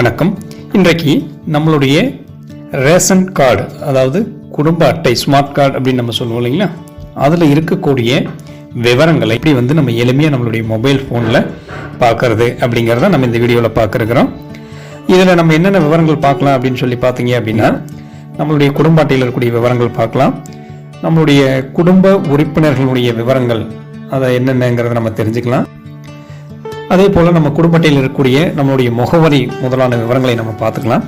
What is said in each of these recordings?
வணக்கம். இன்றைக்கு நம்மளுடைய ரேஷன் கார்டு அதாவது குடும்ப அட்டை ஸ்மார்ட் கார்டு அப்படின்னு நம்ம சொல்லுவோம் இல்லைங்களா? அதில் இருக்கக்கூடிய விவரங்களை எப்படி வந்து நம்ம எளிமையாக நம்மளுடைய மொபைல் ஃபோனில் பார்க்கறது அப்படிங்கிறத நம்ம இந்த வீடியோவில் பார்க்குறோம். இதில் நம்ம என்னென்ன விவரங்கள் பார்க்கலாம் அப்படின்னு சொல்லி பார்த்தீங்க அப்படின்னா நம்மளுடைய குடும்ப அட்டையில் இருக்கக்கூடிய விவரங்கள் பார்க்கலாம். நம்மளுடைய குடும்ப உறுப்பினர்களுடைய விவரங்கள் அதை என்னென்னங்கிறத நம்ம தெரிஞ்சுக்கலாம். அதே போல் நம்ம குடும்ப அட்டையில் இருக்கக்கூடிய நம்மளுடைய முகவரி முதலான விவரங்களை நம்ம பார்த்துக்கலாம்.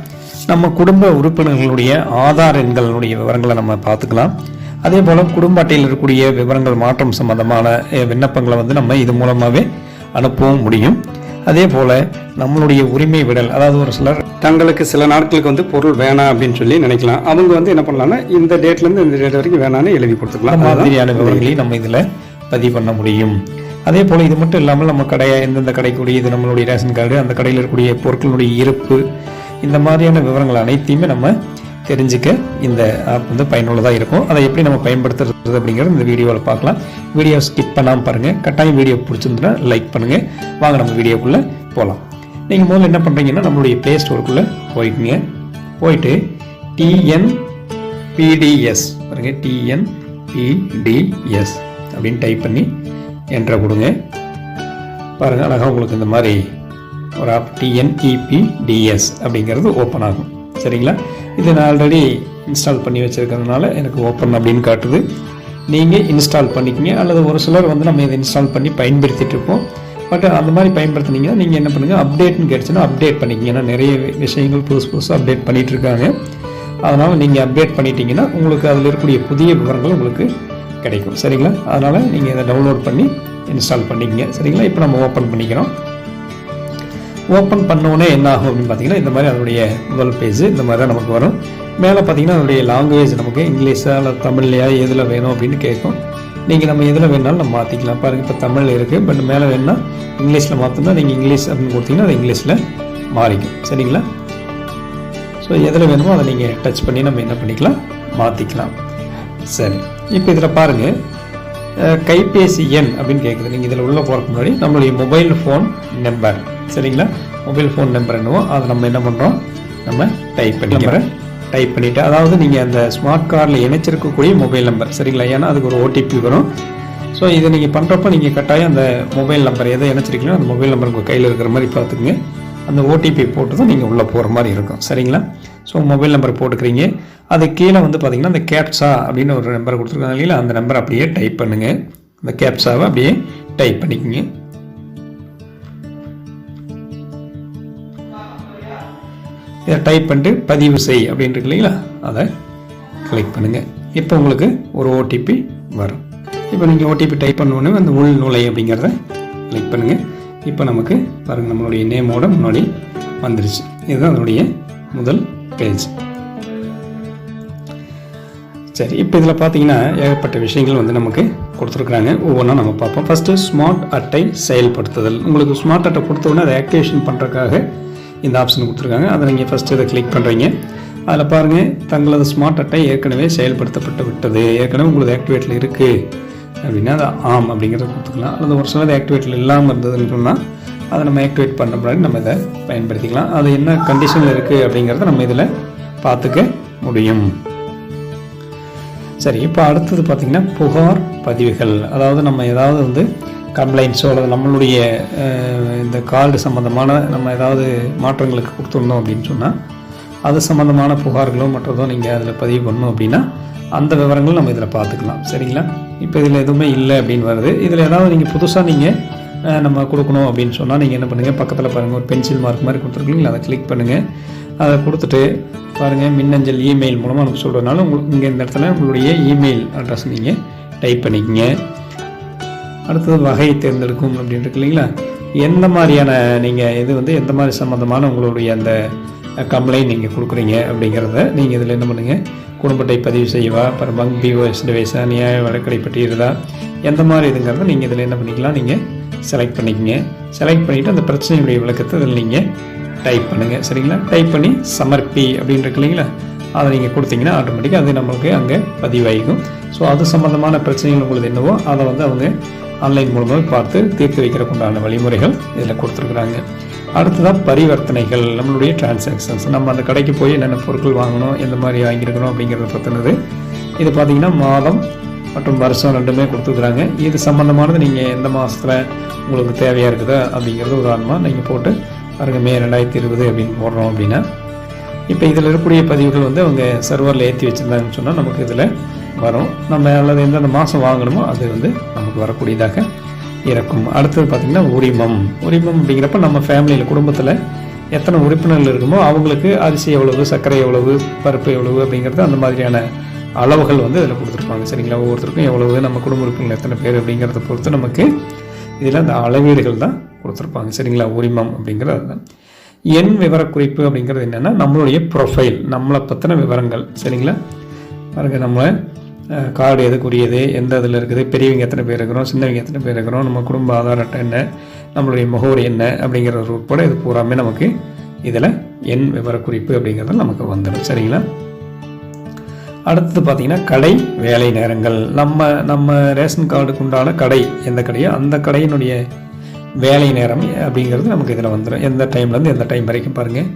நம்ம குடும்ப உறுப்பினர்களுடைய ஆதார் எண்களுடைய விவரங்களை நம்ம பார்த்துக்கலாம். அதே போல் குடும்ப அட்டையில் இருக்கக்கூடிய விவரங்கள் மாற்றம் சம்பந்தமான விண்ணப்பங்களை வந்து நம்ம இது மூலமாகவே அனுப்பவும் முடியும். அதே போல் நம்மளுடைய உரிமை விடல் அதாவது ஒரு சிலர் தங்களுக்கு சில நாட்களுக்கு வந்து பொருள் வேணாம் அப்படின்னு சொல்லி நினைக்கலாம். அவங்க வந்து என்ன பண்ணலாம்னா இந்த டேட்ல இருந்து இந்த டேட் வரைக்கும் வேணாம்னு எழுதி கொடுத்துக்கலாம். மாதிரியான விவரங்களையும் நம்ம இதில் பதிவு பண்ண முடியும். அதே போல் இது மட்டும் இல்லாமல் நம்ம கடையை எந்தெந்த கடைக்குரிய இது நம்மளுடைய ரேஷன் கார்டு அந்த கடையில் இருக்கக்கூடிய பொருட்களுடைய இருப்பு இந்த மாதிரியான விவரங்கள் அனைத்தையுமே நம்ம தெரிஞ்சுக்க இந்த ஆப் வந்து பயனுள்ளதாக இருக்கும். அதை எப்படி நம்ம பயன்படுத்துறது அப்படிங்கிறது இந்த வீடியோவில் பார்க்கலாம். வீடியோ ஸ்கிப் பண்ணாமல் பாருங்கள் கட்டாயம் வீடியோ பிடிச்சிருந்துன்னா லைக் பண்ணுங்கள் வாங்க நம்ம வீடியோக்குள்ளே போகலாம் நீங்கள் முதல்ல என்ன பண்ணுறீங்கன்னா நம்மளுடைய ப்ளே ஸ்டோருக்குள்ளே போயிட்டுங்க போயிட்டு டிஎன் பிடிஎஸ் பாருங்கள் டிஎன்பிடிஎஸ் அப்படின்னு டைப் பண்ணி என்ட்ரை கொடுங்க. பாருங்கள் அழகாக உங்களுக்கு இந்த மாதிரி ஒரு ஆப் டிஎன்இபிடிஎஸ் அப்படிங்கிறது ஓப்பன் ஆகும். சரிங்களா? இது நான் ஆல்ரெடி இன்ஸ்டால் பண்ணி வச்சுருக்கிறதுனால எனக்கு ஓப்பன் அப்படின்னு காட்டுது. நீங்கள் இன்ஸ்டால் பண்ணிக்கிங்க அல்லது ஒரு சிலர் வந்து நம்ம இதை இன்ஸ்டால் பண்ணி பயன்படுத்திட்டு இருப்போம் பட் அந்த மாதிரி பயன்படுத்தினீங்கன்னா நீங்கள் என்ன பண்ணுங்கள் அப்டேட்னு கிடைச்சுன்னா அப்டேட் பண்ணிக்கிங்க. ஏன்னா நிறைய விஷயங்கள் புதுசு புதுசாக அப்டேட் பண்ணிகிட்ருக்காங்க இருக்காங்க. அதனால் நீங்கள் அப்டேட் பண்ணிட்டீங்கன்னா உங்களுக்கு அதில் இருக்கக்கூடிய புதிய விவரங்கள் உங்களுக்கு கிடைக்கும். சரிங்களா? அதனால் நீங்கள் இதை டவுன்லோட் பண்ணி இன்ஸ்டால் பண்ணிக்கங்க. சரிங்களா? இப்போ நம்ம ஓப்பன் பண்ணிக்கிறோம். ஓப்பன் பண்ணோடனே என்ன ஆகும் அப்படின்னு பார்த்தீங்கன்னா இந்த மாதிரி அதனுடைய முதல் பேஜ் இந்த மாதிரி தான் நமக்கு வரும். மேலே பார்த்தீங்கன்னா அதனுடைய லாங்குவேஜ் நமக்கு இங்கிலீஷா இல்லை தமிழ்லையா எதில் வேணும் அப்படின்னு கேட்கும். நீங்கள் நம்ம எதில் வேணாலும் நம்ம மாற்றிக்கலாம் பாருங்கள் இப்போ தமிழ் இருக்குது பட் மேலே வேணும்னா இங்கிலீஷில் மாற்றணும் நீங்கள் இங்கிலீஷ் அப்படின்னு கொடுத்தீங்கன்னா அது இங்கிலீஷில் மாறிக்கும். சரிங்களா? ஸோ எதில் வேணுமோ அதை நீங்கள் டச் பண்ணி நம்ம என்ன பண்ணிக்கலாம்? மாற்றிக்கலாம் சரி. இப்போ இதில் பாருங்கள் கைபேசி எண் அப்படின்னு கேட்குது நீங்கள் இதில் உள்ளே போகிறதுக்கு முன்னாடி நம்மளுடைய மொபைல் ஃபோன் நம்பர் சரிங்களா? மொபைல் ஃபோன் நம்பர் என்னவோ அதை நம்ம என்ன பண்ணுறோம் நம்ம டைப் பண்ணிக்கிறோம். டைப் பண்ணிவிட்டு அதாவது நீங்கள் அந்த ஸ்மார்ட் கார்டில் இணைச்சிருக்கக்கூடிய மொபைல் நம்பர் சரிங்களா? ஏன்னா அதுக்கு ஒரு ஓடிபி வரும். ஸோ இதை நீங்கள் பண்ணுறப்ப நீங்கள் கட்டாயம் அந்த மொபைல் நம்பர் எதை இணைச்சிருக்கீங்களோ அந்த மொபைல் நம்பர் உங்கள் கையில் இருக்கிற மாதிரி பார்த்துக்குங்க. அந்த ஓடிபி போட்டு தான் நீங்கள் உள்ளே போகிற மாதிரி இருக்கும். சரிங்களா? ஸோ மொபைல் நம்பர் போட்டுக்கிறீங்க. அது கீழே வந்து பார்த்தீங்கன்னா அந்த கேப்சா அப்படின்னு ஒரு நம்பர் கொடுத்துருக்காங்க இல்லைங்களா? அந்த நம்பர் அப்படியே டைப் பண்ணுங்கள் அந்த கேப்சாவை அப்படியே டைப் பண்ணிக்கோங்க. இதை டைப் பண்ணிட்டு பதிவு செய் அப்படின்ட்டு இல்லைங்களா? அதை கிளிக் பண்ணுங்கள் இப்போ உங்களுக்கு ஒரு ஓடிபி வரும். இப்போ நீங்கள் ஓடிபி டைப் பண்ணோன்னே அந்த உள் நுழை அப்படிங்கிறத கிளிக் பண்ணுங்கள் இப்போ நமக்கு பாருங்கள் நம்மளுடைய நேமோட முன்னாடி வந்துருச்சு. இதுதான் அதனுடைய முதல் பேஜ் சரி இப்போ இதில் பார்த்தீங்கன்னா ஏகப்பட்ட விஷயங்கள் வந்து நமக்கு கொடுத்துருக்குறாங்க. ஒவ்வொன்றா நம்ம பார்ப்போம். ஃபஸ்ட்டு ஸ்மார்ட் அட்டை செயல்படுத்துதல். உங்களுக்கு ஸ்மார்ட் அட்டை கொடுத்த உடனே அதை ஆக்டிவேஷன் பண்ணுறதுக்காக இந்த ஆப்ஷன் கொடுத்துருக்காங்க. அதை நீங்கள் ஃபஸ்ட்டு இதை கிளிக் பண்ணுறீங்க அதில் பாருங்கள் தங்களது ஸ்மார்ட் அட்டை ஏற்கனவே செயல்படுத்தப்பட்டு விட்டது. ஏற்கனவே உங்களுக்கு ஆக்டிவேட்டில் இருக்குது அப்படின்னா அது ஆம் அப்படிங்கிறத கொடுத்துக்கலாம். அல்லது ஒரு சிலது ஆக்டிவேட்டில் இல்லாமல் இருந்ததுன்னு சொன்னால் அதை நம்ம ஆக்டிவேட் பண்ண முன்னாடி நம்ம இதை பயன்படுத்திக்கலாம். அது என்ன கண்டிஷனில் இருக்குது அப்படிங்கிறத நம்ம இதில் பார்த்துக்க முடியும். சரி இப்போ அடுத்தது பார்த்திங்கன்னா புகார் பதிவுகள். அதாவது நம்ம ஏதாவது வந்து கம்ப்ளைண்ட்ஸோ அல்லது நம்மளுடைய இந்த கார்டு சம்மந்தமான நம்ம ஏதாவது மாற்றங்களுக்கு கொடுத்துருந்தோம் அப்படின்னு சொன்னால் அது சம்மந்தமான புகார்களோ மற்றதோ நீங்கள் அதில் பதிவு பண்ணணும் அப்படின்னா அந்த விவரங்கள் நம்ம இதில் பார்த்துக்கலாம். சரிங்களா? இப்போ இதில் எதுவுமே இல்லை அப்படின்னு வருது. இதில் ஏதாவது நீங்கள் புதுசாக நீங்கள் நம்ம கொடுக்கணும் அப்படின்னு சொன்னால் நீங்கள் என்ன பண்ணுங்கள் பக்கத்தில் பாருங்கள் ஒரு பென்சில் மார்க் மாதிரி கொடுத்துருக்கீங்களா? அதை கிளிக் பண்ணுங்கள் அதை கொடுத்துட்டு பாருங்கள் மின்னஞ்சல் இமெயில் மூலமாக நமக்கு சொல்கிறதுனால உங்களுக்கு இங்கே இந்த இடத்துல உங்களுடைய இமெயில் அட்ரஸ் நீங்கள் டைப் பண்ணிக்கங்க. அடுத்தது வகை தேர்ந்தெடுக்கும் அப்படின்னு இருக்கு இல்லைங்களா? எந்த மாதிரியான நீங்கள் இது வந்து எந்த மாதிரி சம்மந்தமான உங்களுடைய அந்த கம்ப்ளைண்ட் நீங்கள் கொடுக்குறீங்க அப்படிங்கிறத நீங்கள் இதில் என்ன பண்ணுங்கள் குடும்பத்தை பதிவு செய்யவா? அப்புறம் பங்க் பிஓஎஸ் டிவைஸா நியாய வழக்கடை பட்டியலா எந்த மாதிரி இதுங்கிறத நீங்கள் இதில் என்ன பண்ணிக்கலாம்? நீங்கள் செலக்ட் பண்ணிக்கங்க. செலக்ட் பண்ணிவிட்டு அந்த பிரச்சனையுடைய விளக்கத்தை இதில் நீங்கள் டைப் பண்ணுங்கள் சரிங்களா? டைப் பண்ணி சமர்ப்பி அப்படின்னு இருக்கு இல்லைங்களா? அதை நீங்கள் கொடுத்தீங்கன்னா ஆட்டோமேட்டிக்காக அது நம்மளுக்கு அங்கே பதிவாகிக்கும் ஸோ அது சம்மந்தமான பிரச்சனைகள் உங்களுக்கு என்னவோ அதை வந்து அவங்க ஆன்லைன் மூலமாக பார்த்து தீர்த்து வைக்கிறக்குண்டான வழிமுறைகள் இதில் கொடுத்துருக்குறாங்க. அடுத்ததாக பரிவர்த்தனைகள் நம்மளுடைய டிரான்சாக்ஷன்ஸ் நம்ம அந்த கடைக்கு போய் என்னென்ன பொருட்கள் வாங்கணும் எந்த மாதிரி வாங்கியிருக்கணும் அப்படிங்கிறத பற்றினது இது பார்த்தீங்கன்னா மாதம் மற்றும் வருஷம் ரெண்டுமே கொடுத்துருக்குறாங்க. இது சம்மந்தமானது நீங்கள் எந்த மாதத்தில் உங்களுக்கு தேவையாக இருக்குதோ அப்படிங்கிறது உதாரணமாக நீங்கள் போட்டு பாருங்க மே ரெண்டாயிரத்தி இருபது அப்படின்னு போடுறோம் அப்படின்னா. இப்போ இதில் இருக்கக்கூடிய பதிவுகள் வந்து அவங்க சர்வரில் ஏற்றி வச்சுருந்தாங்கன்னு சொன்னால் நமக்கு இதில் வரும். நம்ம அல்லது எந்தெந்த மாதம் வாங்கணுமோ அது வந்து நமக்கு வரக்கூடியதாக இருக்கும். அடுத்தது பார்த்திங்கன்னா உரிமம். உரிமம் அப்படிங்கிறப்ப நம்ம ஃபேமிலியில் குடும்பத்தில் எத்தனை உறுப்பினர்கள் இருக்குமோ அவங்களுக்கு அரிசி எவ்வளவு சர்க்கரை எவ்வளவு பருப்பு எவ்வளவு அப்படிங்கிறது அந்த மாதிரியான அளவுகள் வந்து இதில் கொடுத்துருப்பாங்க. சரிங்களா? ஒவ்வொருத்தருக்கும் எவ்வளவு நம்ம குடும்ப உறுப்பினர்கள் எத்தனை பேர் அப்படிங்கிறத பொறுத்து நமக்கு இதில் அந்த அளவீடுகள் தான் கொடுத்துருப்பாங்க. சரிங்களா? உரிமம் அப்படிங்கிறது அதுதான். எண் விவரக்குறிப்பு அப்படிங்கிறது என்னென்னா நம்மளுடைய ப்ரொஃபைல் நம்மளை பற்றின விவரங்கள். சரிங்களா? பாருங்கள் நம்ம கார்டு எதுக்குரியது எந்த இதில் இருக்குது பெரியவங்க எத்தனை பேர் இருக்கிறோம் சின்னவங்க எத்தனை பேர் இருக்கிறோம் நம்ம குடும்ப ஆதார அட்டை என்ன நம்மளுடைய முகவரி என்ன அப்படிங்கிறது உட்பட இது பூராமே நமக்கு இதில் எண் விவரக்குறிப்பு அப்படிங்கிறது நமக்கு வந்துடும். சரிங்களா? அடுத்தது பார்த்திங்கன்னா கடை வேலை நேரங்கள். நம்ம நம்ம ரேஷன் கார்டுக்கு உண்டான கடை எந்த கடையோ அந்த கடையினுடைய வேலை நேரம் அப்படிங்கிறது நமக்கு இதில் வந்துடும். எந்த டைம்லேருந்து எந்த டைம் வரைக்கும் பாருங்கள்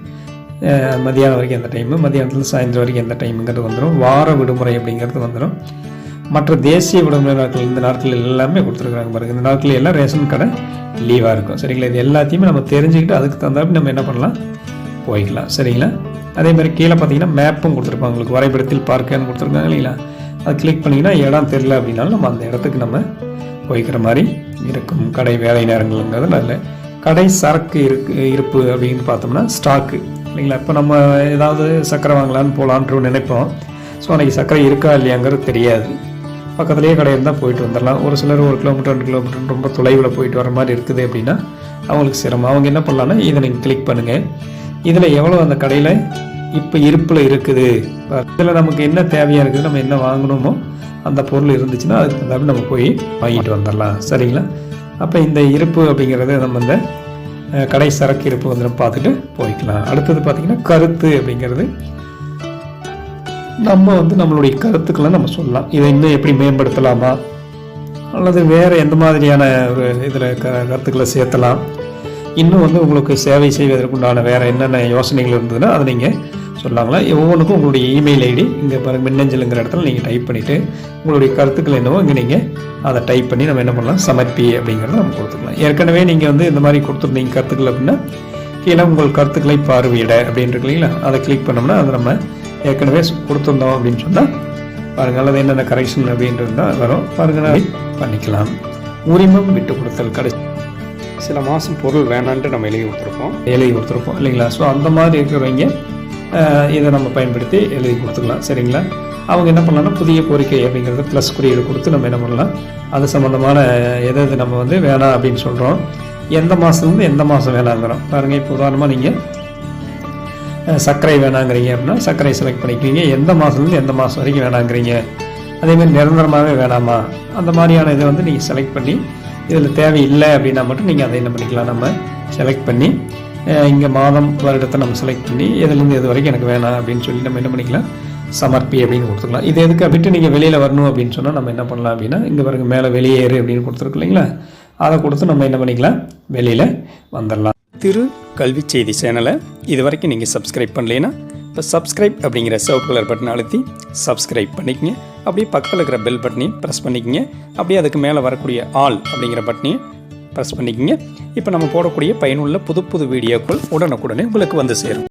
மதியானம் வரைக்கும் எந்த டைமு மதியானத்தில் சாயந்தரம் வரைக்கும் எந்த டைமுங்கிறது வந்துடும் வார விடுமுறை அப்படிங்கிறது வந்துடும் மற்ற தேசிய விடுமுறை நாட்கள் இந்த நாட்கள் எல்லாமே கொடுத்துருக்குறாங்க பாருங்க இந்த நாட்கள் எல்லாம் ரேஷன் கடை லீவாக இருக்கும் சரிங்களா இது எல்லாத்தையுமே நம்ம தெரிஞ்சுக்கிட்டு அதுக்கு தகுந்தாப்படி நம்ம என்ன பண்ணலாம் போய்க்கலாம் சரிங்களா அதே மாதிரி கீழே பார்த்தீங்கன்னா மேப்பும் கொடுத்துருப்பாங்க உங்களுக்கு வரைபடத்தில் பார்க்கன்னு கொடுத்துருக்காங்க இல்லைங்களா அதை கிளிக் பண்ணிங்கன்னா இடம் தெரில அப்படின்னாலும் நம்ம அந்த இடத்துக்கு நம்ம போய்க்கிற மாதிரி இருக்கும் கடை வேலை நேரங்கள்ங்கிறது நல்ல கடை சரக்கு இருக்கு இருப்பு அப்படின்னு பார்த்தோம்னா ஸ்டாக்கு இல்லைங்களா இப்போ நம்ம ஏதாவது சர்க்கரை வாங்கலான்னு போகலான்ட்டு நினைப்போம். ஸோ அன்றைக்கி சர்க்கரை இருக்கா இல்லையாங்கிறது தெரியாது. பக்கத்துலேயே கடை இருந்தால் போயிட்டு வந்துடலாம். ஒரு சிலர் ஒரு கிலோமீட்டர் ரெண்டு கிலோமீட்டர் ரொம்ப தொலைவில் போயிட்டு வர மாதிரி இருக்குது அப்படின்னா அவங்களுக்கு சிரமம். அவங்க என்ன பண்ணலான்னா இதை நீங்கள் கிளிக் பண்ணுங்கள் இதில் எவ்வளோ அந்த கடையில் இப்போ இருப்பில் இருக்குது? இதில் நமக்கு என்ன தேவையாக இருக்குது? நம்ம என்ன வாங்கணுமோ அந்த பொருள் இருந்துச்சுன்னா அதுக்கு தகுந்தாப்புல நம்ம போய் வாங்கிட்டு வந்துடலாம். சரிங்களா? அப்போ இந்த இருப்பு அப்படிங்கிறது நம்ம இந்த கடை சரக்கு இருப்பு வந்து பார்த்துட்டு போய்க்கலாம். அடுத்தது பார்த்திங்கன்னா கருத்து அப்படிங்கிறது. நம்ம வந்து நம்மளுடைய கருத்துக்களை நம்ம சொல்லலாம். இதை இன்னும் எப்படி மேம்படுத்தலாமா? அல்லது வேறு எந்த மாதிரியான ஒரு இதில் க கருத்துக்களை சேர்த்தலாம்? இன்னும் வந்து உங்களுக்கு சேவை செய்வதற்குண்டான வேறு என்னென்ன யோசனைகள் இருந்ததுன்னா அதை நீங்கள் சொல்லாங்களா? ஒவ்வொன்றுக்கும் உங்களுடைய இமெயில் ஐடி இங்கே பாருங்கள் மின்னஞ்சலுங்கிற இடத்துல நீங்கள் டைப் பண்ணிவிட்டு உங்களுடைய கருத்துக்கள் என்னவோ இங்கே நீங்கள் அதை டைப் பண்ணி நம்ம என்ன பண்ணலாம்? சமர்ப்பி அப்படிங்கிறத நம்ம கொடுத்துக்கலாம். ஏற்கனவே நீங்கள் வந்து இந்த மாதிரி கொடுத்துருந்தீங்க கருத்துக்கள் அப்படின்னா கீழே உங்கள் கருத்துக்களை பார்வையிட அப்படின்னு இல்லைங்களா? அதை கிளிக் பண்ணோம்னா அதை நம்ம ஏற்கனவே கொடுத்துருந்தோம் அப்படின்னு சொன்னால் பாருங்கள் அல்லது என்னென்ன கரெக்ஷன் அப்படின்றது தான் வரும். பாருங்க நான் பண்ணிக்கலாம். உரிமம் விட்டு கொடுத்தல் கடைசி. சில மாதம் பொருள் வேணான்ட்டு நம்ம எழுதி கொடுத்துருப்போம். எழுதி கொடுத்துருப்போம் இல்லைங்களா? ஸோ அந்த மாதிரி இருக்கிறவங்க இதை நம்ம பயன்படுத்தி எழுதி கொடுத்துக்கலாம். சரிங்களா? அவங்க என்ன பண்ணலாம்னா புதிய கோரிக்கை அப்படிங்கிறத ப்ளஸ் குறியீடு கொடுத்து நம்ம என்ன பண்ணலாம்? அது சம்மந்தமான எதை எது நம்ம வந்து வேணாம் அப்படின்னு சொல்கிறோம் எந்த மாதத்துலேருந்து எந்த மாதம் வேணாங்கிறோம். பாருங்கள் இப்போ உதாரணமாக நீங்கள் சர்க்கரை வேணாங்கிறீங்க அப்படின்னா சர்க்கரை செலக்ட் பண்ணிக்கிறீங்க. எந்த மாதத்துலேருந்து எந்த மாதம் வரைக்கும் வேணாங்கிறீங்க. அதேமாதிரி நிரந்தரமாகவே வேணாமா? அந்த மாதிரியான இதை வந்து நீங்கள் செலக்ட் பண்ணி இதில் தேவையில்லை அப்படின்னா மட்டும் நீங்கள் அதை என்ன பண்ணிக்கலாம்? நம்ம செலக்ட் பண்ணி இங்கே மாதம் வருடத்தை நம்ம செலக்ட் பண்ணி எதுலேருந்து எது வரைக்கும் எனக்கு வேணாம் அப்படின்னு சொல்லி நம்ம என்ன பண்ணிக்கலாம்? சமர்ப்பி அப்படின்னு கொடுத்துக்கலாம் இது எதுக்கு? விட்டு நீங்கள் வெளியில் வரணும் அப்படின்னு சொன்னால் நம்ம என்ன பண்ணலாம் அப்படின்னா இங்கே பாருங்க மேலே வெளியேறு அப்படின்னு கொடுத்துருக்கு இல்லைங்களா? அதை கொடுத்து நம்ம என்ன பண்ணிக்கலாம்? வெளியில் வந்துடலாம். திரு கல்வி செய்தி சேனலை இது வரைக்கும் நீங்கள் சப்ஸ்கிரைப் பண்ணலைன்னா இப்போ சப்ஸ்கிரைப் அப்படிங்கிற சிவப்பு கலர் பட்டனை அழுத்தி சப்ஸ்கிரைப் பண்ணிக்கங்க. அப்படியே பக்கத்தில் இருக்கிற பெல் பட்டனையும் ப்ரெஸ் பண்ணிக்கங்க. அப்படியே அதுக்கு மேலே வரக்கூடிய ஆல் அப்படிங்கிற பட்டனையும் ப்ரெஸ் பண்ணிக்கங்க. இப்போ நம்ம போடக்கூடிய பயனுள்ள புது புது வீடியோக்கள் உடனுக்குடனே உங்களுக்கு வந்து சேரும்.